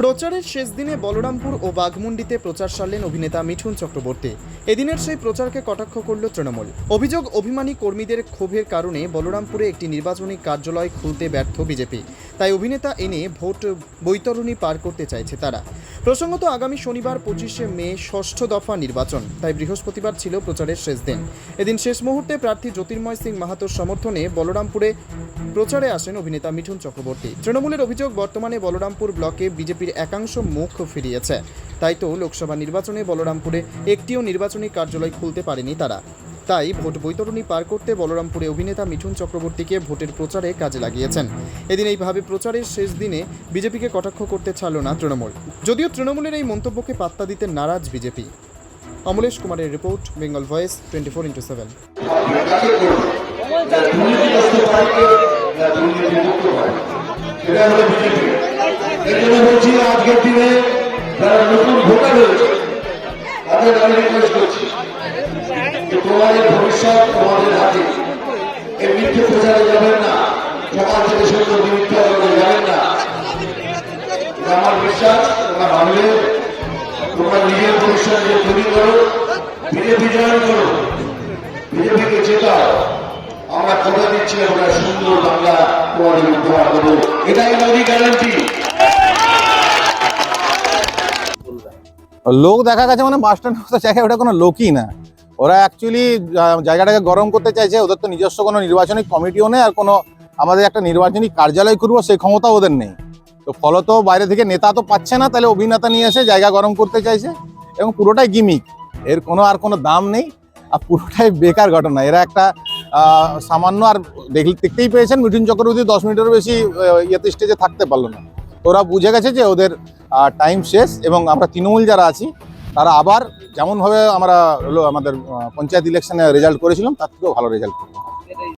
প্রচারের শেষ দিনে বলরামপুর ও বাঘমুন্ডিতে প্রচার সারলেন অভিনেতা মিঠুন চক্রবর্তী। এদিনের সেই প্রচারকে কটাক্ষ করল তৃণমূল। অভিযোগ, অভিমানী কর্মীদের ক্ষোভের কারণে বলরামপুরে একটি নির্বাচনী কার্যালয় খুলতে ব্যর্থ বিজেপি। তাই অভিনেতা এনে ভোট বৈতরণী পার করতে চাইছে তারা। প্রসঙ্গত, আগামী শনিবার পঁচিশে মে ষষ্ঠ দফা নির্বাচন, তাই বৃহস্পতিবার ছিল প্রচারের শেষ দিন। এদিন শেষ মুহূর্তে প্রার্থী জ্যোতির্ময় সিং মাহাতোর সমর্থনে বলরামপুরে প্রচারে আসেন অভিনেতা মিঠুন চক্রবর্তী। তৃণমূলের অভিযোগ, বর্তমানে বলরামপুর ব্লকে বিজেপির একাংশ মুখ ফিরিয়েছে। তাই তো লোকসভা নির্বাচনে বলরামপুরে একটিও নির্বাচনী কার্যালয় খুলতে পারেনি তারা। তাই ভোট বৈতরণী পার করতে বলরামপুরে অভিনেতা মিঠুন চক্রবর্তীকে ভোটের প্রচারে কাজে লাগিয়েছেন। এদিন এইভাবে প্রচারের শেষ দিনে বিজেপিকে কটাক্ষ করতে ছাড়ল না তৃণমূল। যদিও তৃণমূলের এই মন্তব্যকে পাত্তা দিতে নারাজ বিজেপি। অমলেশ কুমারের report, Bengal voice, twenty four into seven. এটা হলো বিজেপি আজকের দিনে যারা নতুন ভোটার হয়েছে তাদের আমি রিকোয়েস্ট করছি তোমাদের ভবিষ্যৎ তোমাদের হাতে। এই মিথ্যে প্রচারে যাবেন না, সকাল থেকে সত্য মিথ্যা করে যাবেন না। আমার বিশ্বাস, তোমরা ভাবলে, তোমরা নিজের ভবিষ্যৎ যে তৈরি করো, বিজেপি জয়েন করো, বিজেপিকে জেতাও আমরা কথা দিচ্ছি, আমরা সুন্দর বাংলা তোমাদের উপহার দেবো এটাই মোদী গ্যারান্টি লোক দেখা গেছে মানে বাস স্ট্যান্ড জায়গায়, ওটা কোনো লোকই না। ওরা অ্যাকচুয়ালি জায়গাটাকে গরম করতে চাইছে, ওদের তো নিজস্ব কোনো নির্বাচনী কমিটিও নেই, আর কোনো আমাদের একটা নির্বাচনী কার্যালয় করব সেই ক্ষমতা ওদের নেই। তো ফলত বাইরে থেকে নেতা তো পাচ্ছে না, তাহলে অভিনেতা নিয়ে এসে জায়গা গরম করতে চাইছে, এবং পুরোটাই গিমিক এর কোনো আর কোনো দাম নেই, আর পুরোটাই বেকার ঘটনা। এরা একটা সামান্য আর দেখ- দেখতেই পেয়েছেন, মিঠুন চক্রবর্তী দশ মিনিটেরও বেশি ইয়েতে স্টেজে থাকতে পারল না। ওরা বুঝে গেছে যে ওদের টাইম শেষ এবং আমরা তৃণমূল যারা আছি, তারা আবার যেমনভাবে আমরা আমাদের পঞ্চায়েত ইলেকশনে রেজাল্ট করেছিলাম, তার থেকেও ভালো রেজাল্ট করব